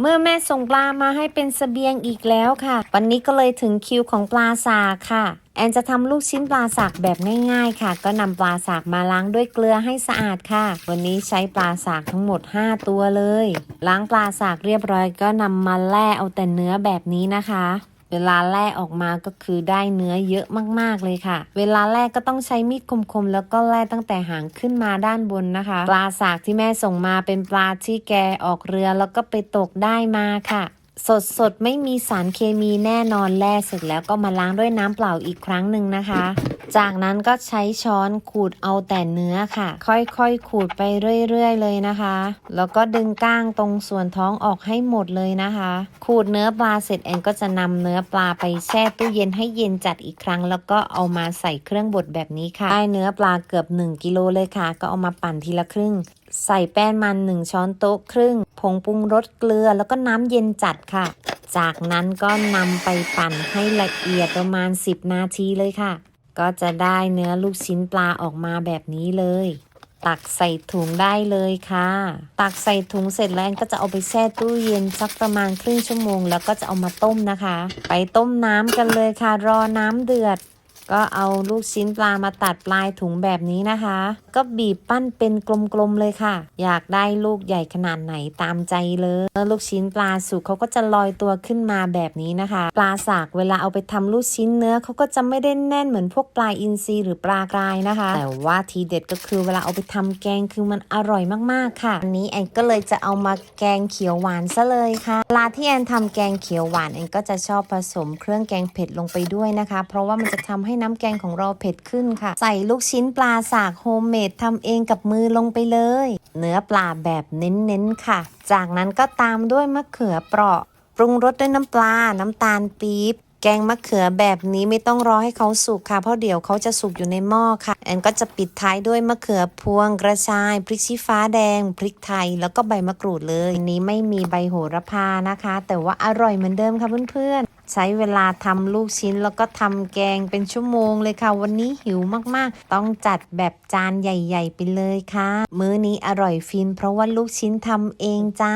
เมื่อแม่ส่งปลามาให้เป็นเสบียงอีกแล้วค่ะ วันนี้ก็เลยถึงคิวของปลาสากค่ะ แอนจะทำลูกชิ้นปลาสากแบบง่าย ๆ ค่ะ ก็นำปลาสากมาล้างด้วยเกลือให้สะอาดค่ะ วันนี้ใช้ปลาสากทั้งหมด 5 ตัวเลย ล้างปลาสากเรียบร้อยก็นำมาแล่เอาแต่เนื้อแบบนี้นะคะ เวลาแล่ออกมาก็คือได้เนื้อเยอะมากๆเลยค่ะ เวลาแล่ก็ต้องใช้มีดคมๆ แล้วก็แล่ตั้งแต่หางขึ้นมาด้านบนนะคะ ปลาสากที่แม่ส่งมาเป็นปลาที่แกออกเรือแล้วก็ไปตกได้มาค่ะสดสดๆไม่มีสารเคมีแน่นอนแล่เสร็จแล้วก็มาล้างด้วยน้ำเปล่าอีกครั้งหนึ่งนะคะ จากนั้นก็ใช้ช้อนขูดเอาแต่เนื้อค่ะ ค่อยๆขูดไปเรื่อยๆเลยนะคะ แล้วก็ดึงก้างตรงส่วนท้องออกให้หมดเลยนะคะ ขูดเนื้อปลาเสร็จแอนก็จะนำเนื้อปลาไปแช่ตู้เย็นให้เย็นจัดอีกครั้ง แล้วก็เอามาใส่เครื่องบดแบบนี้ค่ะ ได้เนื้อปลาเกือบ 1 กิโลเลยค่ะ ก็เอามาปั่นทีละครึ่ง ใส่แป้งมัน 1 ช้อนโต๊ะครึ่ง ผงปรุงรสเกลือแล้วก็น้ำเย็นจัดค่ะ จากนั้นก็นำไปปั่นให้ละเอียดประมาณ 10 นาทีเลยค่ะ ก็จะได้เนื้อลูกชิ้นปลาออกมาแบบนี้เลย ตักใส่ถุงได้เลยค่ะ ตักใส่ถุงเสร็จแล้วก็จะเอาไปแช่ตู้เย็นสักประมาณครึ่งชั่วโมง แล้วก็จะเอามาต้มนะคะ ไปต้มน้ำกันเลยค่ะ รอน้ำเดือด ก็เอาลูกชิ้นปลามาตัดปลายถุงแบบนี้นะคะ ก็บีบปั้นเป็นกลมๆเลยค่ะ อยากได้ลูกใหญ่ขนาดไหนตามใจเลยลูกชิ้นปลาสุกเขาก็จะลอยตัวขึ้นมาแบบนี้นะคะ ปลาสากเวลาเอาไปทำลูกชิ้นเนื้อเขาก็จะไม่ได้แน่นเหมือนพวกปลาอินทรีหรือปลากรายนะคะ แต่ว่าทีเด็ดก็คือเวลาเอาไปทำแกงคือมันอร่อยมากๆค่ะอันนี้แอนก็เลยจะเอามาแกงเขียวหวานซะเลยค่ะเวลาที่แอนทำแกงเขียวหวานแอนก็จะชอบผสมเครื่องแกงเผ็ดลงไปด้วยนะคะ เพราะว่ามันจะทำให้น้ำแกงของเราเผ็ดขึ้นค่ะ ใส่ลูกชิ้นปลาสากโฮมเมดทำเองกับมือลงไปเลย เนื้อปลาแบบเน้นๆค่ะ จากนั้นก็ตามด้วยมะเขือเปราะ ปรุงรสด้วยน้ำปลา น้ำตาลปี๊บแกงมะเขือแบบนี้ไม่ต้องรอให้เขาสุกค่ะ เพราะเดี๋ยวเขาจะสุกอยู่ในหม้อค่ะ แอนก็จะปิดท้ายด้วยมะเขือพวงกระชาย พริกชี้ฟ้าแดง พริกไทย แล้วก็ใบมะกรูดเลยอันนี้ไม่มีใบโหระพานะคะ แต่ว่าอร่อยเหมือนเดิมค่ะเพื่อนๆ ใช้เวลาทำลูกชิ้นแล้วก็ทำแกงเป็นชั่วโมงเลยค่ะ วันนี้หิวมากๆ ต้องจัดแบบจานใหญ่ ๆ ไปเลยค่ะ มื้อนี้อร่อยฟินเพราะว่าลูกชิ้นทำเองจ้า